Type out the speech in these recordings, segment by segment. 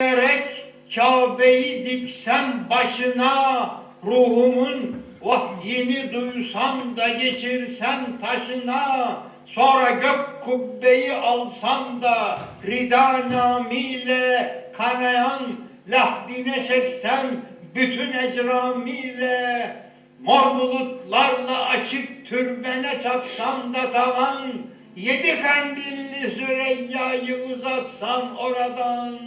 Gerek Kabe'yi diksem başına, ruhumun vahyini duysam da geçirsem taşına, sonra gök kubbeyi alsam da rida namiyle kanayan lahdine çeksem bütün ecramiyle, mor bulutlarla açık türbene çatsam da tavan, yedi kandilli Süreyya'yı uzatsam oradan,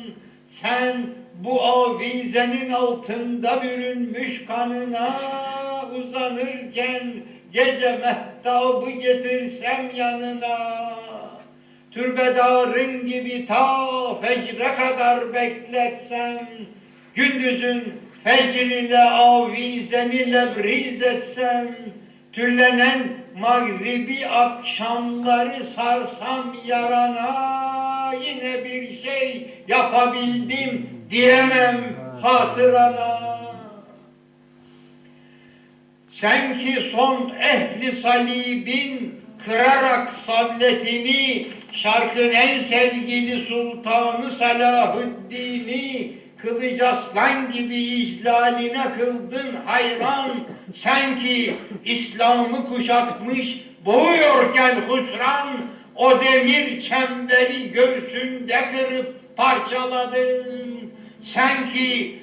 sen bu avizenin altında bürünmüş kanına uzanırken gece mehtabı getirsem yanına. Türbedarın gibi ta fecre kadar bekletsem, gündüzün fecriyle avizeni lebriz etsem, tüllenen mağribi akşamları sarsam yarana, yine bir şey yapabildim diyemem hatırana. Sen ki son ehli salibin kırarak savletini, şarkın en sevgili sultanı Salahuddin'i, kılıç aslan gibi ihlaline kıldın hayran. Sen ki İslam'ı kuşatmış boğuyorken husran, o demir çemberi göğsünde kırıp parçaladın. Sen ki